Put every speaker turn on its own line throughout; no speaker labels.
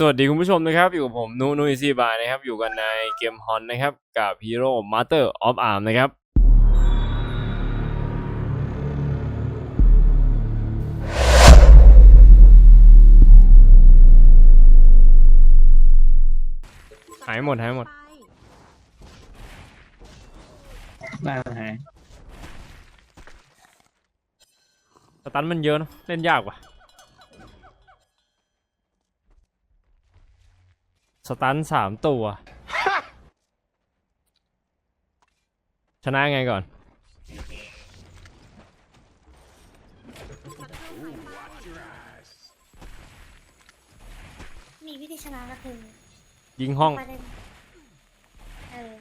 สวัสดีคุณผู้ชมนะครับ อยู่กับผมนูนูอีซี่บายนะครับ อยู่กันในเกมฮอนนะครับ กับฮีโร่มาสเตอร์ออฟอาร์มนะครับ หายหมด หายหมด
ได้มันหาย
สตันมันเยอะเนอะเล่นยากว่ะ สตันสามตัว ชนะไงก่อน
มีวิธีชนะก็คือ
ยิงห้อง
ประเด็นเออ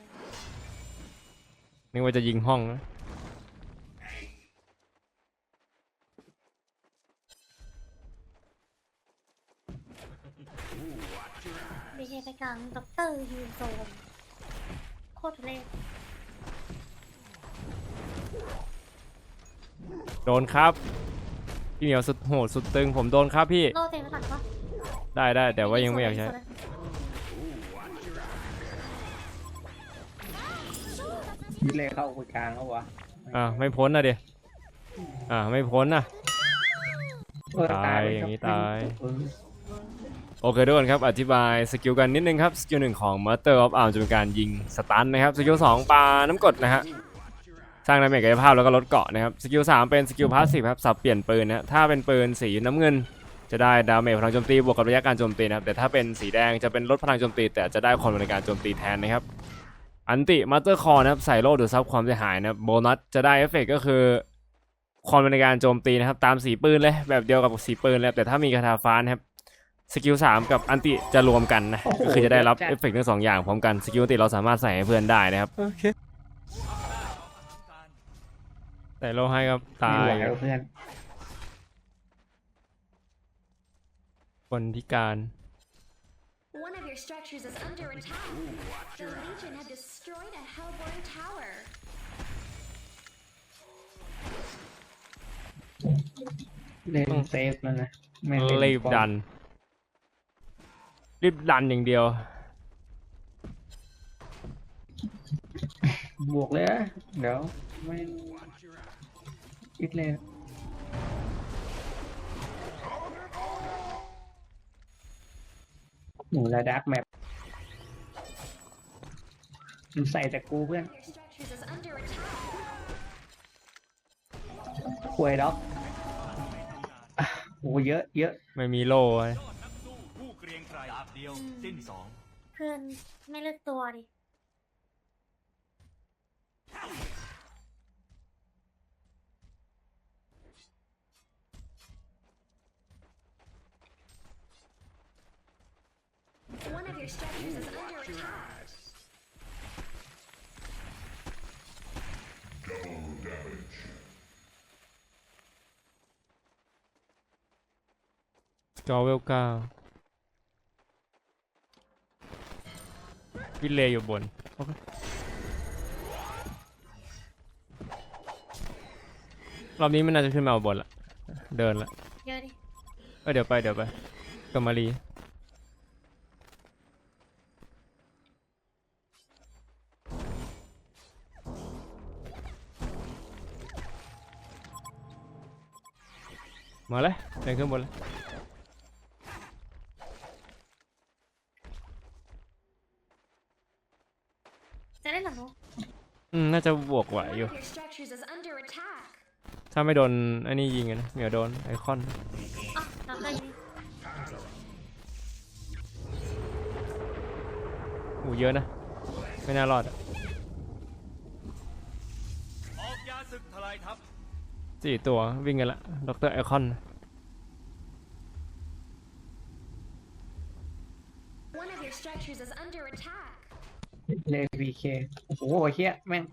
นึกว่าจะยิงห้องนะ
ไม่ใช่ไปกลางด็อกเตอร์ยูโซมโคตรเล่
โดนครับ พี่เหนียวสุดโหดสุดตึงผมโดนครับพี่
โลเต็มหลังปะ
ได้ได้แต่ว่ายังไม่อยากใช้
วิเล่เข้าคุยกลางแล้ววะ
อ่าไม่พ้นนะเดียอ่าไม่พ้นนะ
เออ
ตาย
ไป
อย่างนี้
กับ
ตาย
เออ
โอเคทุกคนครับ อธิบายสกิลกันนิดนึงครับ สกิลหนึ่งของ Master of Arms จะเป็นการยิงสตันนะครับ สกิลสองปาน้ำกดนะฮะ สร้างดาเมจกายภาพแล้วก็ลดเกาะนะครับ สกิลสามเป็นสกิลพาสซีฟครับ สับเปลี่ยนปืนนะถ้าเป็นปืนสีน้ำเงิน จะได้ดาเมจพลังโจมตีบวกกับระยะการโจมตีนะครับ แต่ถ้าเป็นสีแดงจะเป็นลดพลังโจมตี แต่จะได้ความในการโจมตีแทนนะครับ อันติมาสเตอร์คอนะครับ ใส่โล่ดูดซับความเสียหายนะโบนัสจะได้เอฟเฟกต์ก็คือความในการโจมตีนะครับ ตามสีปืนเลย แบบเดียวกับสีปืนเลยแต่ถ้ามีคาถาฟ้านะครับ สกิลสามกับอันติจะรวมกันนะก็คือจะได้รับเอฟเฟกต์ทั้งสองอย่างพร้อมกันสกิลอันติเราสามารถใส่ให้เพื่อนได้นะครับ
โอเค
แต่โลให้ครับตา
ไม่
ย
ไหวแล้วเพื่อน
คนพิการ
One of your structures is under attack. The Legion have destroyed a Hellborn tower.
เล่นเซฟแล้วนะไม่เล่น
รีบดัน รีบดันอย่างเดียว
บวกเลยนะเดี๋ยวไม่อิดเลยหนูระดับแมปมันใส่แต่กูเพื่อน
Your structures is under attack.
ควยด็อกอะโอ้เยอะเยอะ
ไม่มีโล่ไว้
ผู้ สิ้นสอง
เพื่อนไม่เลือกตัวดิ
One of your structures is under attack.
จอเวลเก้า วิเลย์อยู่บนโอเครอบนี้มันน่าจะขึ้นมาเอาบนละเดินละ
เยอะดิ
เอ้ยเดี๋ยวไปเดี๋ยวไปกับมารีมาเลยเดินขึ้นบนเลย
จะได้เหรอหนู
อืม น่าจะบวกไหว
One
อยู่
of your structures is under attack.
ถ้าไม่โดนไอ้นี่ยิงอะนะเหมียวโดนไอคอน
อะด็อกเตอร์ยู
หูเยอะนะ ไม่น่ารอดอะ
ออกยาศึกทลายทัพ
สี่ตัววิ่งกันละด็อกเตอร์ไอคอน
One of your structures is under attack.
เล่นวีเคโอ้โหเฮียแม่ง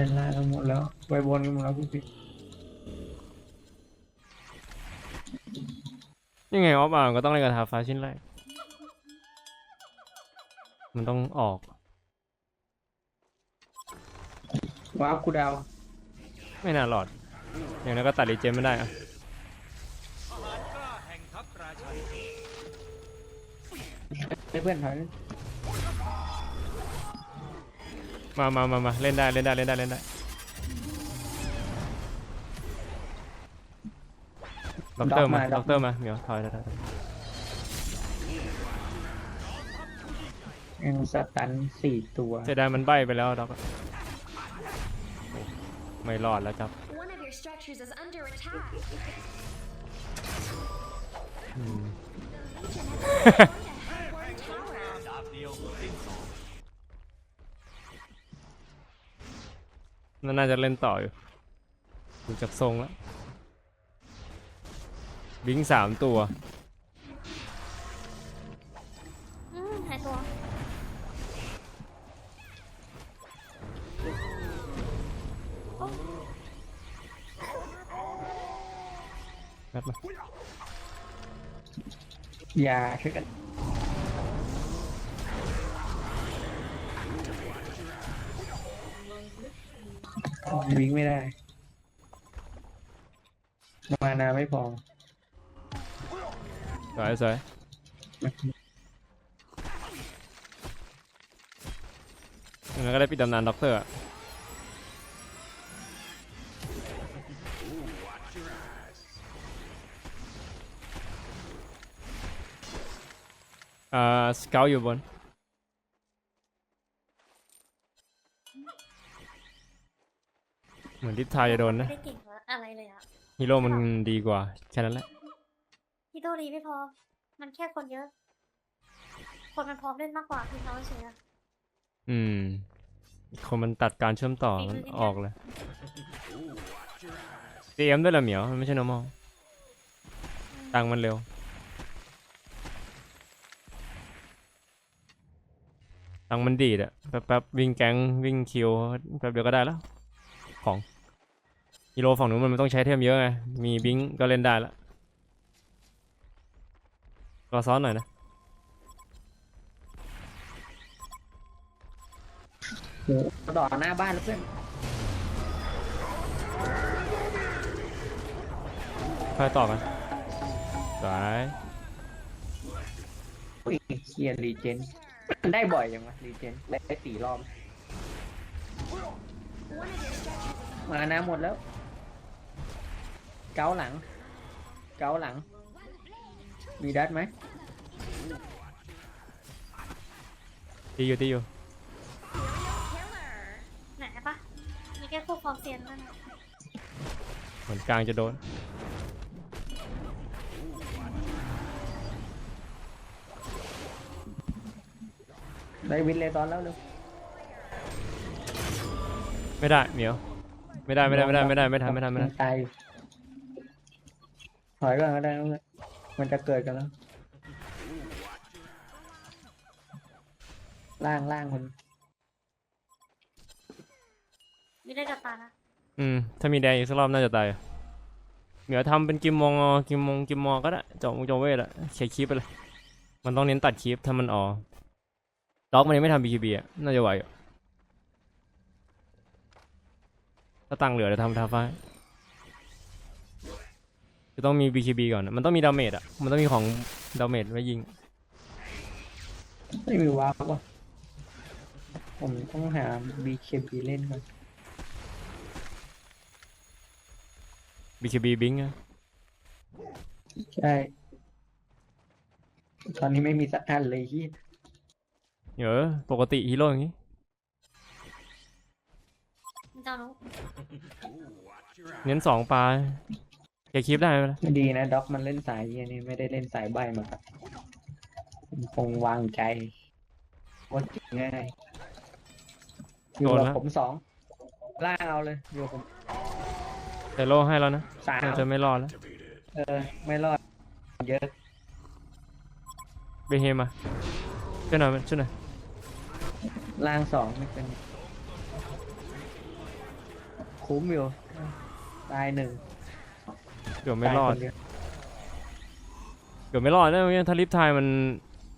เวลาเราหมดแล้วไปบนกันหมดแล้วพี่พี่
ยังไงออฟอาร์มก็ต้องเล่นกับทาฟ้าชิ้นแรก มันต้องออก
ว้าวกูดาว
ไม่น่ารอด อย่างนั้นก็ตัดรีเจนไม่ได้อะ
ทหารกล้าแห่งทัพราชัน
ให้เพื่อนถอย
มามามามาเล่นได้เล่นได้เล่นได้เล่นได้ด็อกเตอร์มาด็อกเตอร์มาเหมียวถอยถอยถอย
ยังสตันสี่ตัว
เสียดายมันใบไปแล้วด็อกอะไม่รอดแล้วครับ
นั่
นน่าจะเล่นต่ออยู่ดูจากทรงแล้ว บิงสามตัว
อืมหายตัว
แป๊บมา
อย่าช่วยกัน วิ่งไม่ได้ มานาไม่พอ
สวยสวยงั้นก็ได้ปิดตำนานด็อกเตอร์อะอ่าสเกลอยู่บน มือนทิศทายจะโดนนะ
ไม่ได้เก่งกว่าอะไรเลยอะ
ฮีโร่มันดีกว่า แค่นั้นแหละ
ฮิโตรีไม่พอ มันแค่คนเยอะ คนมันพร้อมเล่นมากกว่าพี่น้องเฉยอะ
อืม คนมันตัดการเชื่อมต่อมันออกเลย CM ด้วยเหรอเหมียว มันไม่ใช่ normal ตังค์มันเร็ว ตังค์มันดีดอะแป๊บๆวิ่งแก๊งวิ่งคิวแป๊บเดียวก็ได้แล้ว ของ ฮีโร่ฝั่งนู้นมันไม่ต้องใช้เทมเยอะไง มีบิงก์ก็เล่นได้แล้วรอซ้อนหน่อยนะ
โหดอกหน้าบ้านแล้วเพื่อน
ค่อยต่อกันสาย
อุ้ยเคลียร์รีเจนมันได้บ่อยยังวะรีเจน ได้สี่รอบ มานะหมดแล้ว เกาหลัง เกาหลัง มีดัดไหม
ตีอยู่ตีอยู่
ไหนปะมีแค่พวกความเซียนนั่นน่ะ
เหมือนกลางจะโดน
ได้วินเลยตอนแล้วเร็ว
ไม่ได้เหมียว ไม่ได้ไม่ได้ไม่ได้ไม่ได้ไม่ทันไม่ทันไม่ทัน
ตายอยู่ ถอยก่อนก็ได้นะเพื่อนมันจะเกิดกันแล้ว ล่างล่างคน
มีได้กับตานะ
อืม ถ้ามีแดงอีกสักรอบน่าจะตายอะเหมียวทำเป็นกิมมองอกิมมองกิมมอก็ได้จอมงจอมเวทอะเขียคลิปไปเลย มันต้องเน้นตัดคลิปถ้ามันออล็อกมันยังไม่ทำ BKB อะน่าจะไหวอยู่ถ้าตังค์เหลือจะทำทาฟ้า จะต้องมี BKB ก่อนอะมันต้องมีดาเมจอะมันต้องมีของดาเมจไว้ยิง
ไม่มีวาร์ปว่ะ ผมต้องหา BKB เล่นก่อน
BKB บิงอะ
ใช่ ตอนนี้ไม่มีสักอันเลยที่
เออปกติฮีโร่อย่างงี้
มันจะเอาหนุ
เน้นสองปลา เขียคลิปได้ไหมล่ะ
ไม่ดีนะด็อกมันเล่นสายเยี่ยนี่ไม่ได้เล่นสายใบมาครับผมคงวางใจว่าจิง่ายอยู่กับผมสองล่างเอาเลยอยู่กับผม
แต่โล่ให้แล้วนะ
สาม
น่าจะไม่รอดแล้ว
เออ ไม่รอด เยอะ
เบเฮมาช่วยหน่อยช่วยหน่อย
ล่างสองไม่เป็น คุ้มอยู่ตายหนึ่ง
เกือบไม่รอด
เกื
อบไม่รอดแล้วยังทะลิฟทยมัน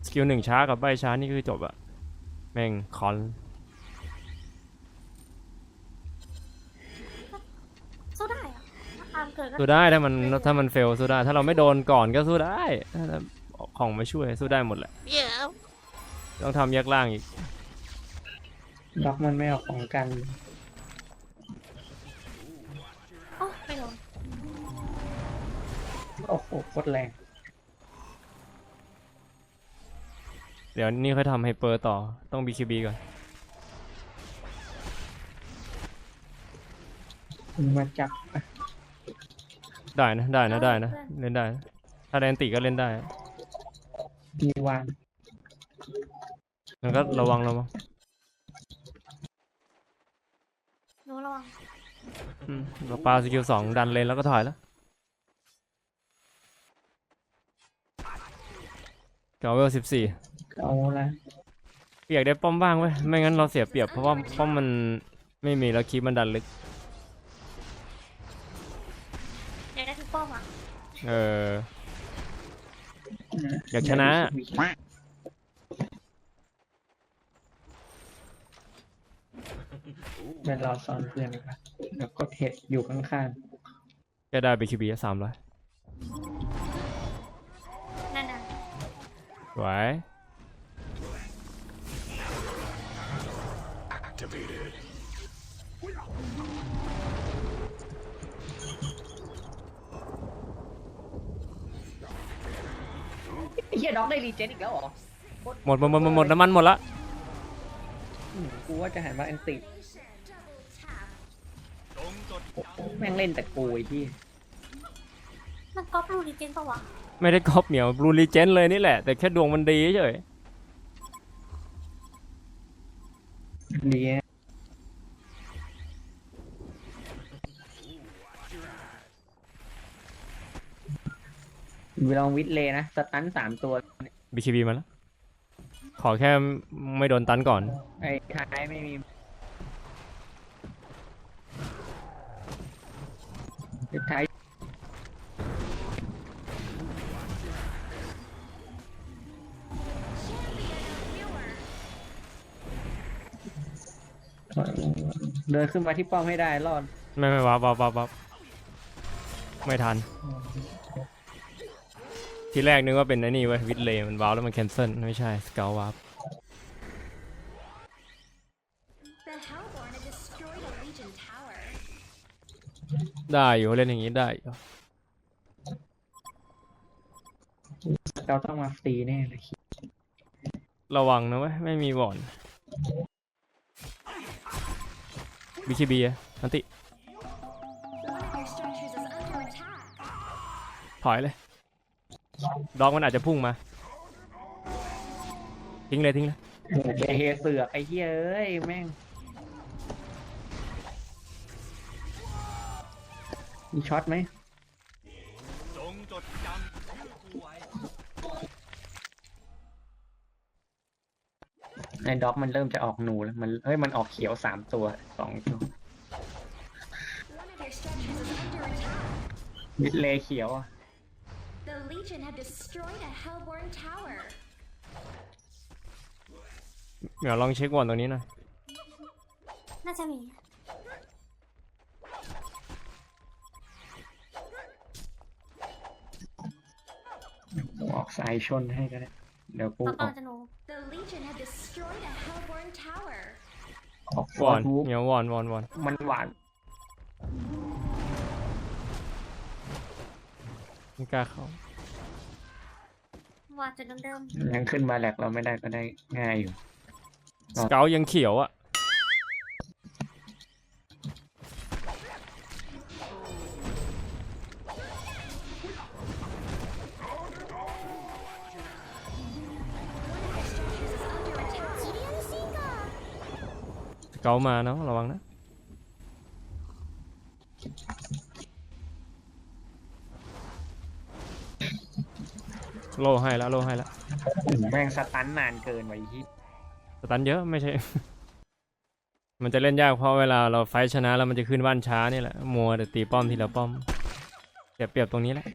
สกิลหนึ่งช้ากับใบช้านี่คือจบอะแม่งคอนสู้ได้อถ้า
เกิดก็
สู้ได้ถ้ามันถ้ามันเฟลสู้ได้ ถ้าเราไม่โดนก่อนก็สู้ได้ของมาช่วยสู้ได้หมดแหละต้องทำยักล่างอีก
ด็อกมันไม่ออกของกั
น
โอ้โหโคตรแรง
เดี๋ยวนี่ค่อยทำไฮเปอร์ต่อ ต้อง BKB ก่อน
มาจับอะ
ได้นะ ได้นะ ได้นะ เล่นได้นะถ้าแดนติก็เล่นได้
ดีวาน
มันก็ระวังระวัง
หนูระวัง
อืมเราปาสกิลสองดันเลนแล้วก็ถอยแล้ว เกาเวลสิบสี่
เอาละ
อยากได้ป้อมบ้างเว้ยไม่งั้นเราเสียเปรียบเพราะว่าป้อมมันไม่มีแล้วคีบมันดันลึก
อยากได้ทุกป้อมอะ
เออ อยากชนะ
เดี๋ยวรอซ้อนเพื่อนนะครับเดี๋ยวกดเห็ดอยู่ข้าง
แค่ได้ BKB สามร้อย
นั่
ไหว
ๆไอ้เหี้ยด็อกได้รีเจนอีกแล้วเหรอ
หมดหมดหมดหมดหมดน้ำมันหมดละ
อืมกูว่าจะหันมาแอนติ
จงจดจำ
แม่งเล่นแต่กูไอ้ที่
มันก๊อปรูดิเจนปะวะ
ไม่ได้ก๊อปเหนียวบลูลีเจนเลยนี่แหละ แต่แค่ดวงมันดีเฉย
ดีนะลองวิดเลยนะ สตันสามตัว
BKB มาแล้ว ขอแค่ไม่โดนตันก่อน
ไอ้ท้ายไม่มีไอ้ท้าย เดินขึ้นมาที่ป้อมให้ได้รอด
ไม่ไม่วับวับวับวับไม่ทัน ทีแรกนึกว่าเป็นไอ้นี่เว้ยวิดเลย์มันวาร์ปแล้วมันแคนเซิลไม่ใช่สเกลวาร์ป
The Hellborn had destroyed a Legion tower.
ได้อยู่เล่นอย่างนี้ได้อยู่
เราต้องมาฟรีแน่เลย
ระวังนะเว้ยไม่มีบอล BKB อะอันติ ถอยเลย ดอกมันอาจจะพุ่งมา ทิ้งเลยทิ้งเลย
ไอเฮเสือกไอ้เฮียเอ้ยแม่งมีช็อตไหม
ไอ้
ด็อกมันเริ่มจะออกหนูแล้วมันเฮ้ยมันออกเขียวสามตัวสองตัว
One of your structures is under attack.
มิดเลย์เขียวอะ
The Legion had destroyed a Hellborn tower.
เดี๋ยวลองเช็คบอลตรงนี้หน่อย
น่าจะมี
กูออกสายชนให้ก็ได้ เดี๋ยวกู
ตอน
อ
ตอ
อนก
จะหนู
The Legion had destroyed a Hellborn tower.
ออกฟ
ว
อ
อ
ร์
น
ทูบ
เหนียววอนวอนวอน
มันหวาน
ไม่กล้าเข้า
ว่าจุดเดิม
ยังขึ้นมาแหลกเราไม่ได้ก็ได้ง่ายอยู่
สเกลยังเขียวอะ เกลมาเนาะระวังนะโลให้แล้วโลให้แล้ว
แม่งสตันนานเกินไว้ที่
สตันเยอะไม่ใช่ มันจะเล่นยากเพราะเวลาเราไฟชนะแล้วมันจะขึ้นบ้านช้านี่แหละมัวแต่ตีป้อมทีละป้อมเสียเปรียบตรงนี้แหละ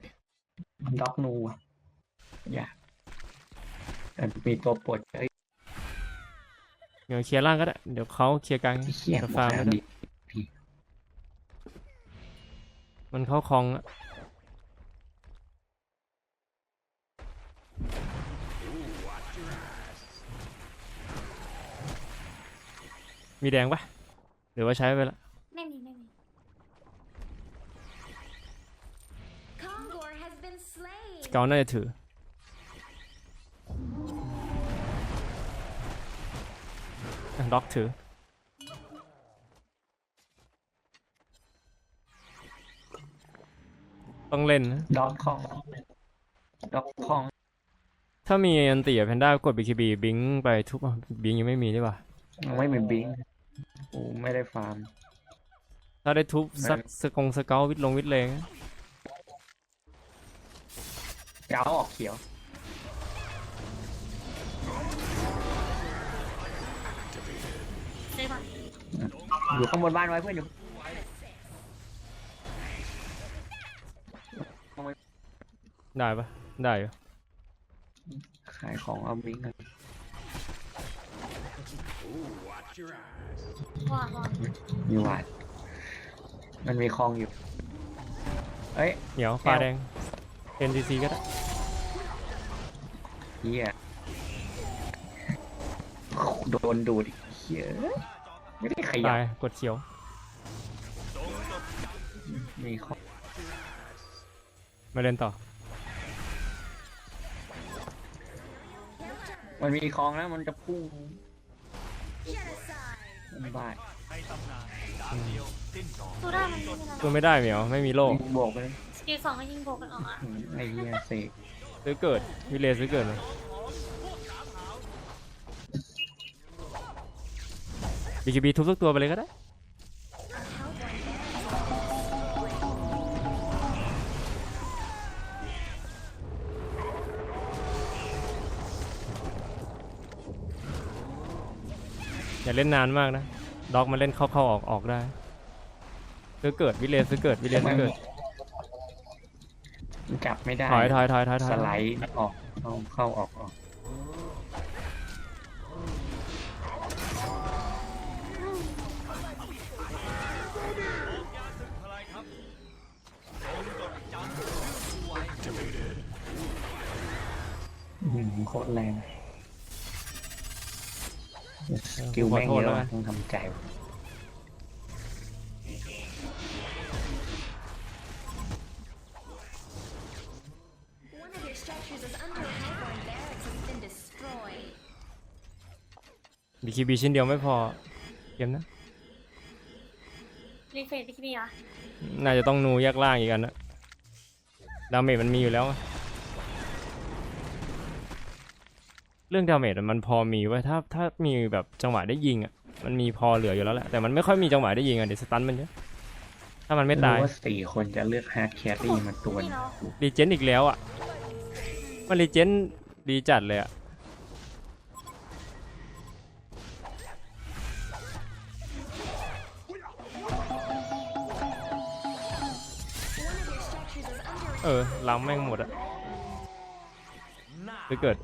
ด็อกนูอะอย่าแต่มีตัวปวดเอ้
เดี๋ยวเคลียร์ล่างก็ได้ เดี๋ยวเขาเคลียร์กลาง
ไอ้เหี้ย
จะ
หมด
ฟาร์ม
แล้ว
ไม่ได้
ดิพี่
มันเข้าคลองอะมีแดงปะหรือว่าใช้ไปแล้ว
ไม่มีไม่มี
Kongor has been slain.
เกาน่าจะถือ ด็อกถือ ต้องเล่นนะ
ด็อกคองด็อกคอง
ถ้ามีอันตีแพนด้ากด BKB บิงไปทุบอะบิงยังไม่มีนี่ป่ะ
ไม่เหมือนบิงโอ้ไม่ได้ฟาร์ม
ถ้าได้ทุบสัก
ไม่
สกงสเกลวิทลงวิทเลง
เก้าออกเขียว
อ
ยู่ข้างบนบ้านไว้เพื่อนอยู่
ได้ปะได้อยู่
ขายของเอาบิงกัน
ว่าว่า
อยู่หวาดมันมีคลองอยู่เอ้ย
เหนียวฟ้าแดง NTC ก็ได้
เฮียโดนดูดอีกเฮีย ไม่ได้ขยั
ตา
บ
ยกดเขียว
มีคลอง
มาเล่นต่อ
มันมีคลองแล้วมันจะพุ่ง
Genocide.
มันบ้า
ในตำนานดาวเดียวสิ้นสอง
สู้ได้มันไม่มีอะไร
ตัวไม่ได้เหมียวไม่มีโล่
ยิงบวกไปเลย
สกิลสองก็ยิงโบกกันออกอะ
อืมไอ้เฮียเสก
ซื้อเกิดวิเลซื้อเกิดมา BKB ทุบสักตัวไปเลยก็ได้อย่าเล่นนานมากนะ ด็อกมันเล่นเข้าๆออกออกได้ซื้อเกิดวิเลซื้อเกิดวิเลซื้อเกิด
มันจับไม่ได้
ถอยถอยถอยถอยถอย
สไลด์ออกเข้าเข้าออก กิล
ขอ
แม่ง
โทษ
เย
แล้ว
อะ
กัน
ต้องทำใจว่ะ
One of your structures is under a Hellborn barracks has been destroyed.
BKB ชิ้นเดียวไม่พอเกมนะ
รีเฟรชพีคีอะ
น่าจะต้องนูแยกล่างอีกอันนะดาเมจมันมีอยู่แล้ว เรื่องดาเมจมันพอมีไว้ยถ้าถ้ามีแบบจังหวะได้ยิงอะมันมีพอเหลืออยู่แล้วแหละแต่มันไม่ค่อยมีจังหวะได้ยิงอะเดี๋ยวสตันมันเยอะถ้ามันไม่ตาย
รู้ว่าสี่คนจะเลือกฮาร์ดแครี่มาตัวห
นี่
นึ่ง
เนาะ
รีเจนอีกแล้วอะมันรีเจนดีจัดเลยอะ
One of your structures is under
เออล้างแม่งหมดอะหรือเกิด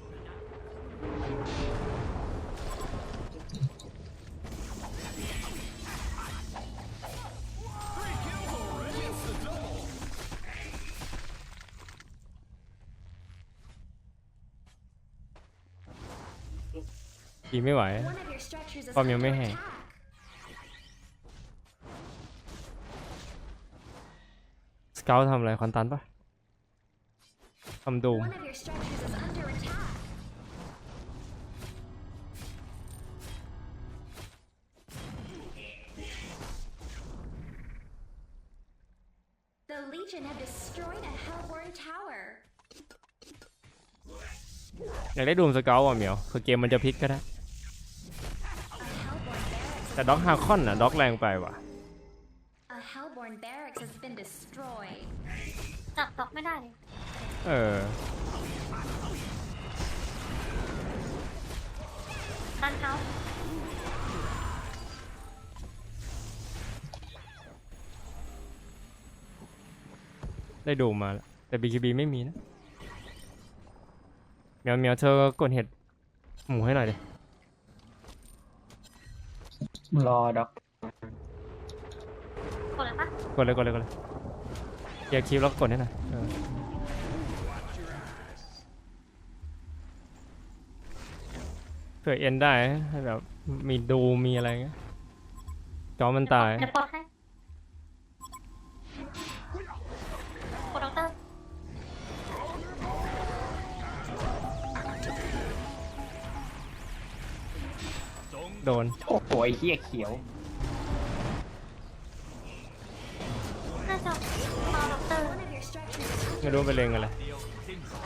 ทีไม่ไหว
one of your structures is
Bom
under
yung may hang.
attack.
สเกลทำอะไรคอนตันปะทำดูม
One of your structures is under attack. The Legion have destroyed a Hellborn tower.
อยากได้ดูมสเกลอะเหมียวคือเกมมันจะพลิกก็ได้
A Hellborn barracks.
แต่ด็อกฮาคอนอะด็อกแรงไปว่ะ
A Hellborn barracks has been destroyed.
จับดอกไม่ได้เลย
เออ
ตันเท้า
ได้ดูมาแล้วแต่ BKB ไม่มีนะเหมียวเหมียวเธอกดเห็ดหมูให้หน่อยดิ
รอด็อก
กดเลยปะ
กดเลยกดเลยกดเลยลียร์คลิปแล้วก็กดให้หน่อยเออเผื่อเอ็นได้ให้แบบมีดูมีอะไรเงี้ยจอมันตาย
เดี๋ยวปลดให้
โดน
โอ้โหไอ้เหี้ยเขียว
น่าจะมาด็อกเตอร์
One of your structures is
ไม่รู้ไปเลงอะไร
เดียวสิ้นสุด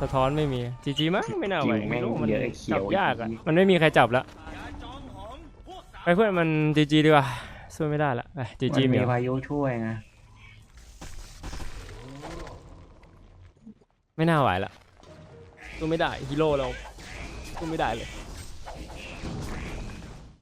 สะท้อนไม่มี จีจีมั้งไม่น่าไหว
จริงแม่
ไม่
ง
รู้มัน
เยอะไอ้เขี
จั
ยว
บยากอะ
ไอ้เหี้ย
มันไม่มีใครจับแล้ว
ยาจองหองพวกสา
ไปเพื่อนมันจีจีดีกว่าสู้ไม่ได้ละไปจีจี
มัน
มี
มีพายุช่วยนะ
ไม่น่าไหวละสู้ไม่ได้ฮีโร่เราสู้ไม่ได้เลย